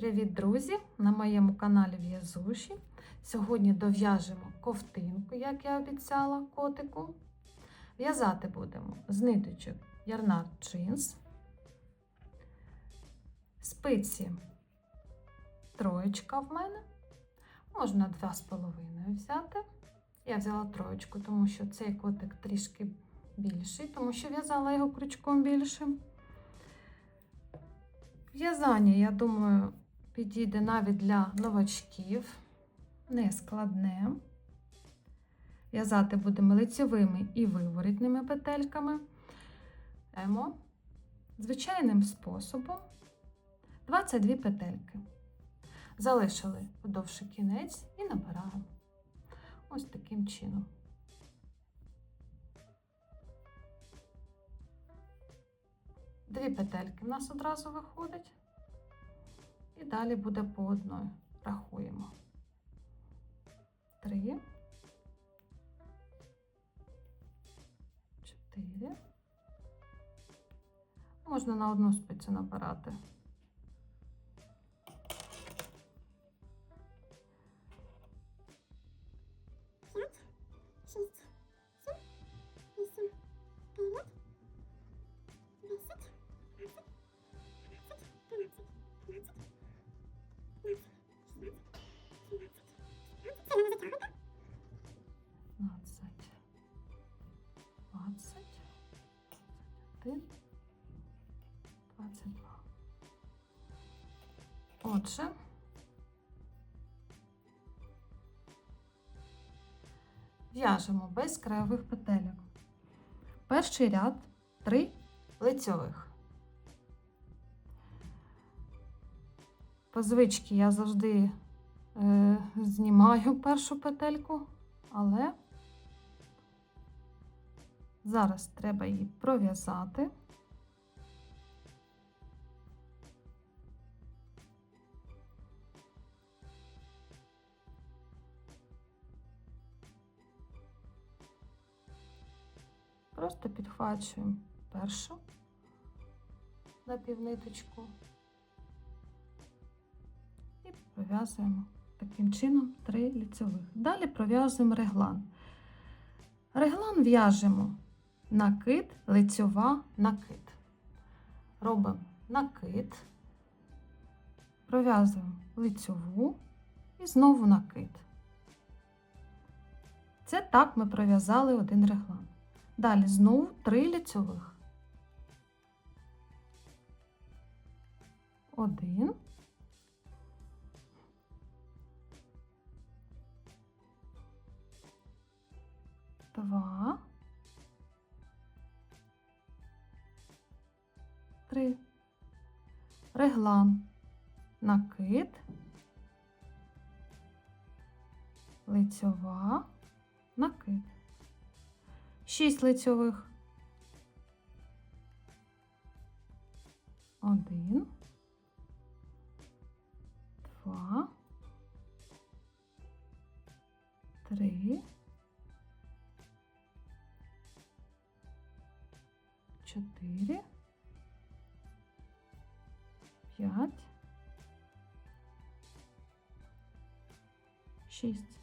Привіт, друзі! На моєму каналі В'язуші. Сьогодні дов'яжемо ковтинку, як я обіцяла котику. В'язати будемо з ниточок ярнар джинс, спиці троєчка в мене. Можна два з половиною взяти. Я взяла троєчку, тому що цей котик трішки більший, тому що в'язала його крючком більшим. В'язання, я думаю, підійде навіть для новачків, не складне. В'язати будемо лицьовими і виворітними петельками. Емо звичайним способом 22 петельки. Залишили подовший кінець і набираємо. Ось таким чином. Дві петельки в нас одразу виходить. І далі буде по одної. Рахуємо. Три. Чотири. Можна на одну спицю набирати. Отже. В'яжемо без краєвих петельок. Перший ряд три лицьових. По звичці я завжди е, знімаю першу петельку, але зараз треба її пров'язати. Просто підхвачуємо першу напівниточку і пров'язуємо таким чином три ліцевих. Далі пров'язуємо реглан. Реглан в'яжемо накид, лицьова, накид. Робимо накид, пров'язуємо лицьову і знову накид. Це так ми пров'язали один реглан. Далі знову три лицьових. Один. Два. Три. Реглан. Накид. Лицьова. Накид. Шість лицьових. Один. Два. Три. Чотири. П'ять. Шість.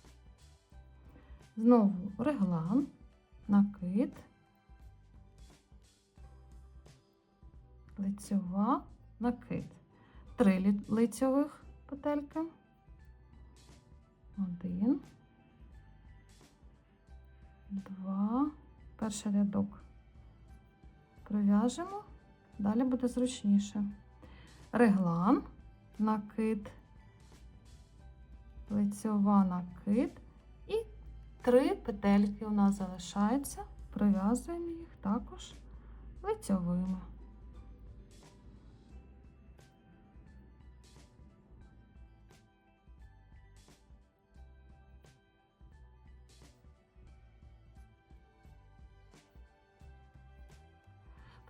Знову реглан накид, лицьова, накид. Три лицьових петельки. Один, два, перший рядок пров'яжемо, далі буде зручніше. Реглан, накид, лицьова накид Три петельки у нас залишаються, пров'язуємо їх також лицьовими.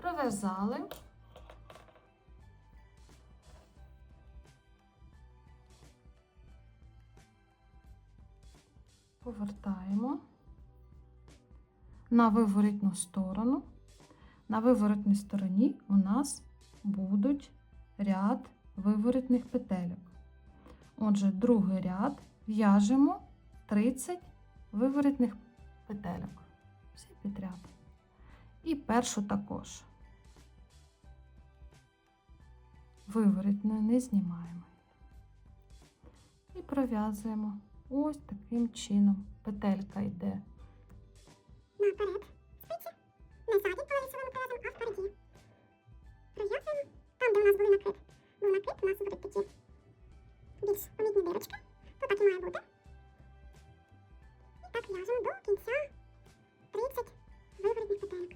Пров'язали. Повертаємо на виворітну сторону. На виворотній стороні у нас будуть ряд виворітних петельок. Отже, другий ряд в'яжемо 30 виворітних петельок. Всі підряд. І першу також. Виворітну не знімаємо. І пров'язуємо ось таким чином. Петелька йде Наперед. Спиці. Не ззаді по лицевому пров'язуємо, а впереді. Пров'язуємо. Там, де у нас був накид. Був накид, у нас будуть такі більш помітні дирочки. То так і має бути. І так в'яжемо до кінця 30 виворотних петельок.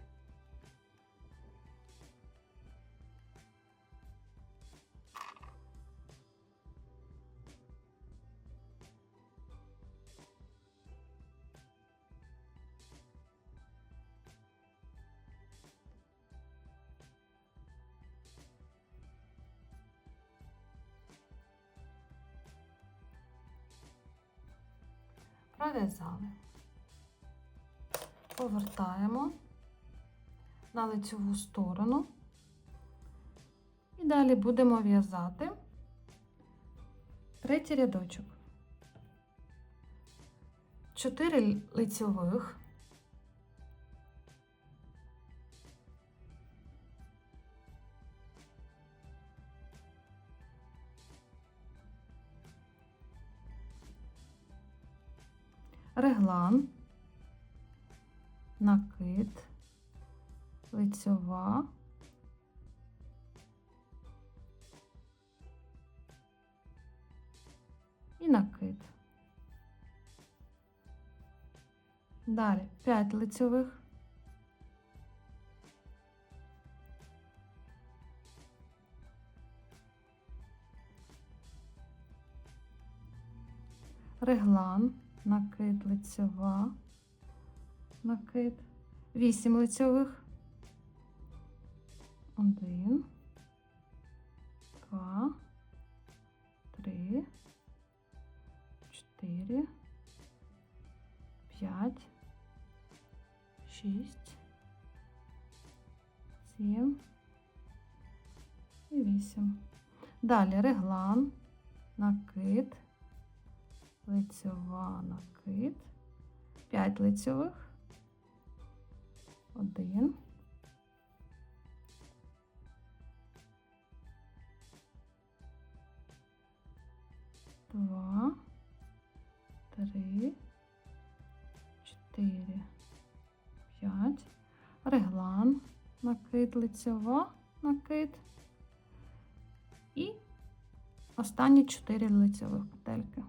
Пров'язали. Повертаємо на лицеву сторону. І далі будемо в'язати третій рядочок. 4 лицьових. Реглан, накид, лицьова, і накид. Далі 5 лицьових. Реглан, накид лицьова, накид, 8 лицьових, 1, 2, 3, 4, 5, 6, 7 і 8. Далі реглан, накид, лицьова накид, 5 лицьових, 1, 2, 3, 4, 5, реглан, накид, лицьова, накид. І останні 4 лицьових петельки.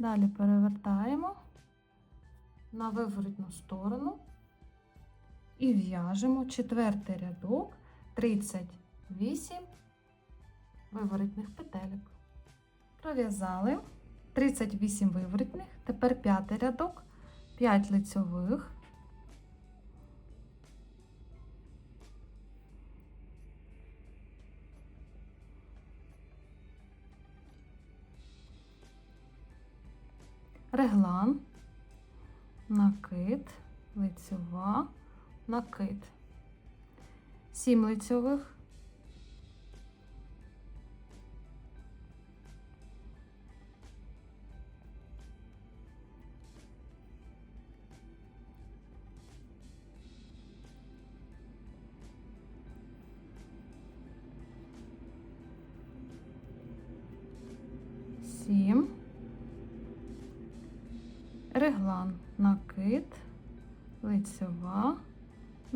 Далі перевертаємо на виворотну сторону і в'яжемо четвертий рядок 38 виворотних петелек. Пров'язали 38 виворотних, тепер п'ятий рядок, 5 лицьових. Реглан, накид, лицьова, накид. Сім лицьових.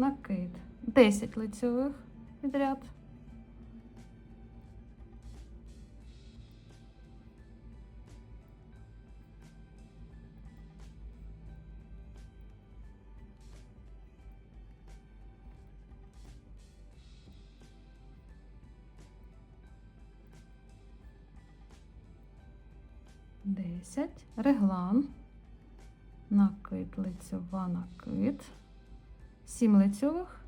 Накид. 10 лицьових підряд. Десять. Реглан накид, лицьова, накид, 7 лицьових,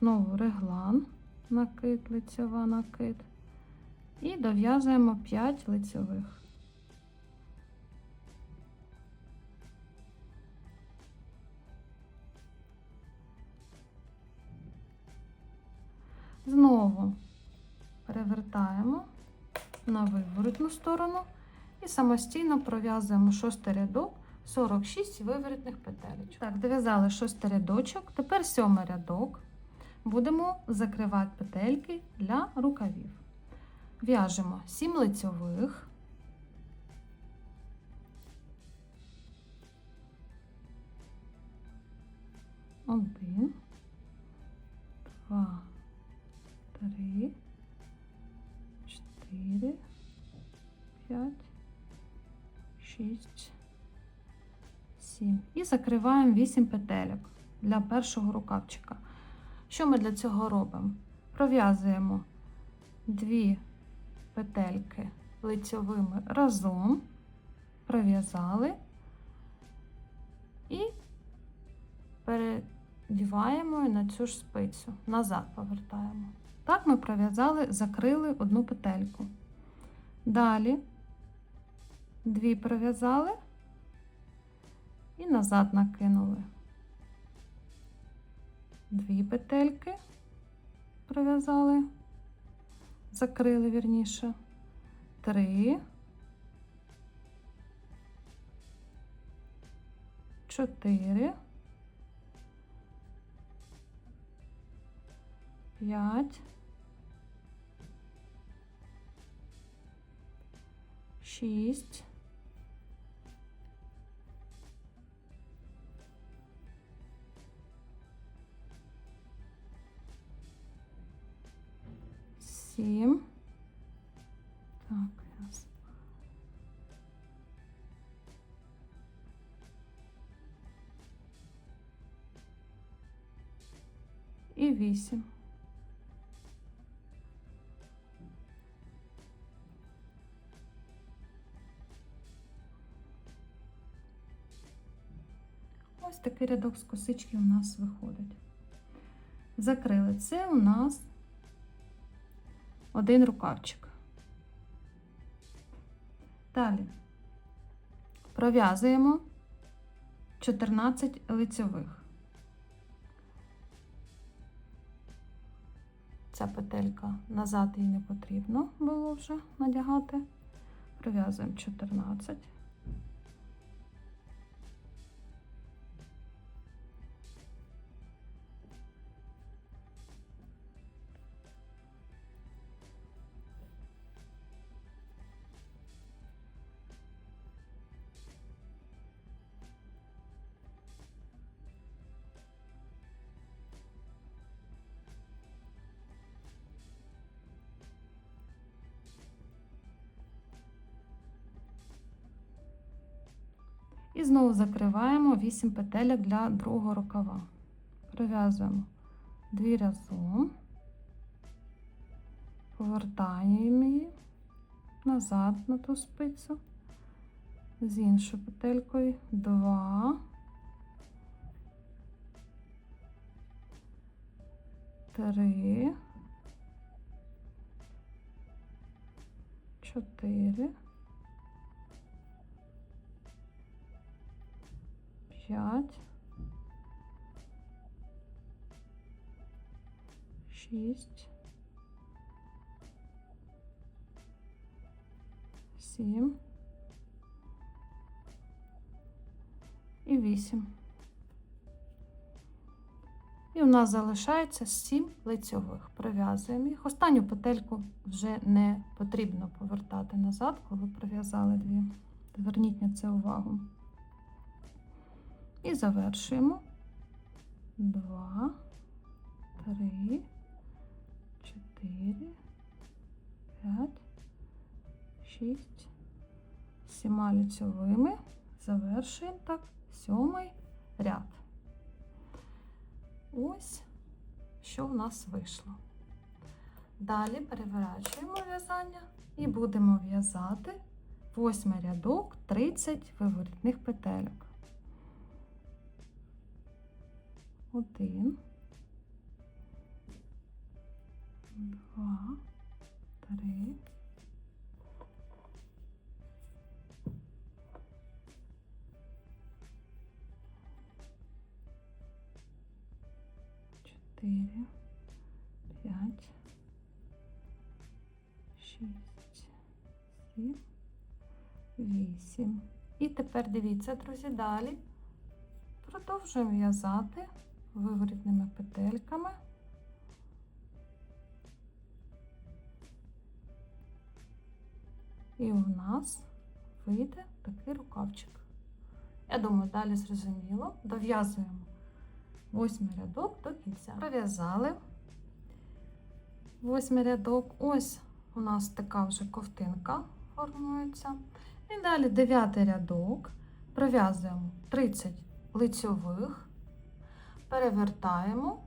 Знову реглан, накид, лицьова накид. І дов'язуємо 5 лицьових. Знову перевертаємо на виворотну сторону і самостійно пров'язуємо шостий рядок 46 виворотних петелечок. Так, дов'язали шостий рядочок, тепер сьомий рядок. Будемо закривати петельки для рукавів. В'яжемо 7 лицьових. Один, два, три, чотири, п'ять, шість, сім. І закриваємо 8 петельок для першого рукавчика. Що ми для цього робимо? Пров'язуємо дві петельки лицьовими разом, пров'язали і передіваємо на цю ж спицю, назад повертаємо. Так ми пров'язали, закрили одну петельку. Далі дві пров'язали і назад накинули. Дві петельки пров'язали, закрили вірніше, три, чотири, п'ять, шість, сім. Так, раз. Такий рядок з косички у нас виходить. Закрили. Це у нас один рукавчик. Далі пров'язуємо 14 лицьових. Ця петелька назад їй не потрібно було вже надягати. Пров'язуємо 14. І знову закриваємо 8 петелек для другого рукава. Пров'язуємо дві разом, повертаємо її назад на ту спицю, з іншою петелькою 2, 3, 4, п'ять, шість, сім і вісім. І у нас залишається сім лицьових. Пров'язуємо їх. Останню петельку вже не потрібно повертати назад, коли пров'язали дві. Зверніть на це увагу. І завершуємо. Два, три, чотири, п'ять, шість, сіма лицьовими. Завершуємо так сьомий ряд. Ось що в нас вийшло. Далі переворачуємо в'язання і будемо в'язати восьмий рядок 30 виворітних петельок. Один, два, три. Чотири, п'ять, шість, сім, вісім. І тепер дивіться, друзі, далі. Продовжуємо в'язати виворітними петельками. І у нас вийде такий рукавчик. Я думаю, далі зрозуміло. Дов'язуємо восьмий рядок до кінця. Пров'язали восьмий рядок. Ось у нас така вже ковтинка формується. І далі дев'ятий рядок. Пров'язуємо 30 лицьових, перевертаємо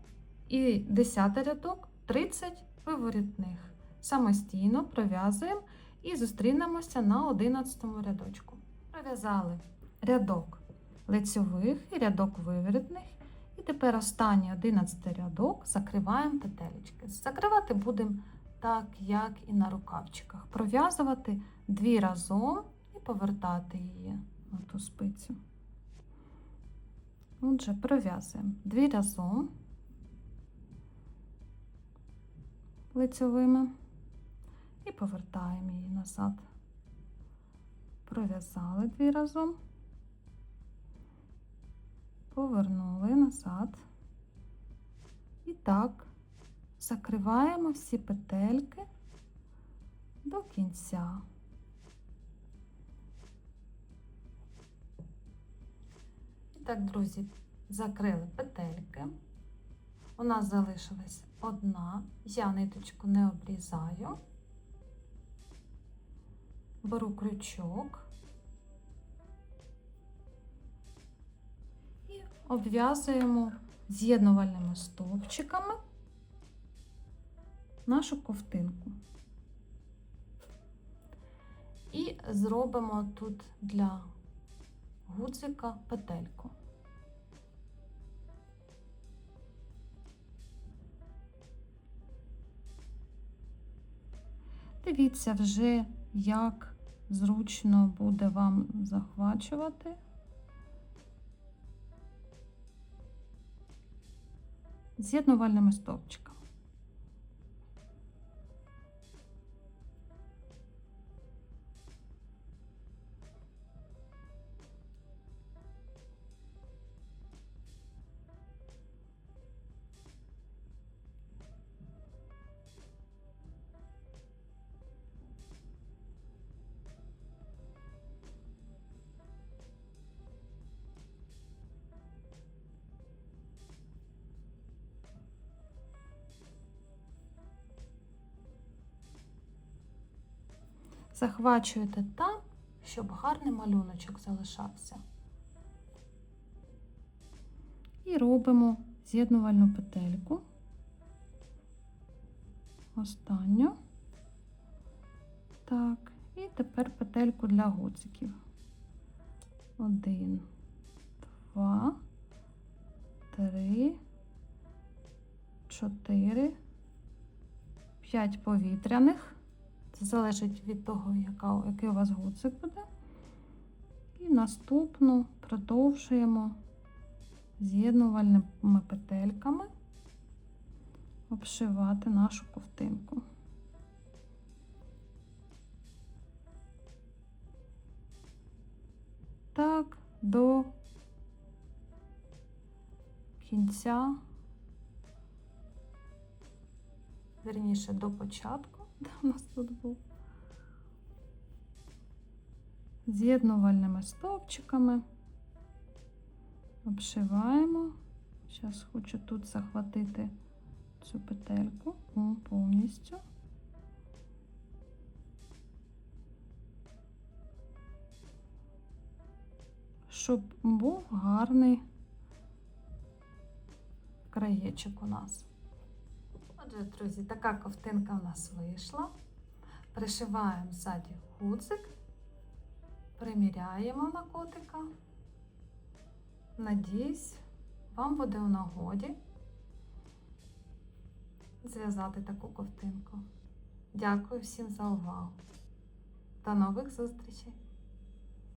і 10 рядок 30 виворітних. Самостійно пров'язуємо і зустрінемося на 11 рядочку. Пров'язали рядок лицьових і рядок виворітних. І тепер останній 11 рядок закриваємо петелечки. Закривати будемо так, як і на рукавчиках. Пров'язувати дві разом і повертати її на ту спицю. Отже, пров'язуємо дві разом лицьовими і повертаємо її назад. Пров'язали дві разом, повернули назад. І так закриваємо всі петельки до кінця. Так, друзі, закрили петельки. У нас залишилась одна. Я ниточку не обрізаю. Беру крючок і обв'язуємо з'єднувальними стовпчиками нашу ковтинку. І зробимо тут для гудзика петельку. Дивіться вже, як зручно буде вам захвачувати. З'єднувальними стовпчиками. Захвачуєте там, щоб гарний малюночок залишався. І робимо з'єднувальну петельку. Останню. Так, і тепер петельку для гудзиків. Один, два, три, чотири, п'ять повітряних. Це залежить від того, яка, який у вас гудзик буде. І наступну продовжуємо з'єднувальними петельками обшивати нашу ковтинку. Так, до кінця, верніше до початку, де у нас тут був, з'єднувальними стовпчиками обшиваємо. Зараз хочу тут захватити цю петельку повністю. Щоб був гарний краєчок у нас. Отже, друзі, така ковтинка у нас вийшла. Пришиваємо ззаді гудзик, приміряємо на котика. Надіюсь, вам буде в нагоді. зв'язати таку ковтинку. Дякую всім за увагу. До нових зустрічей!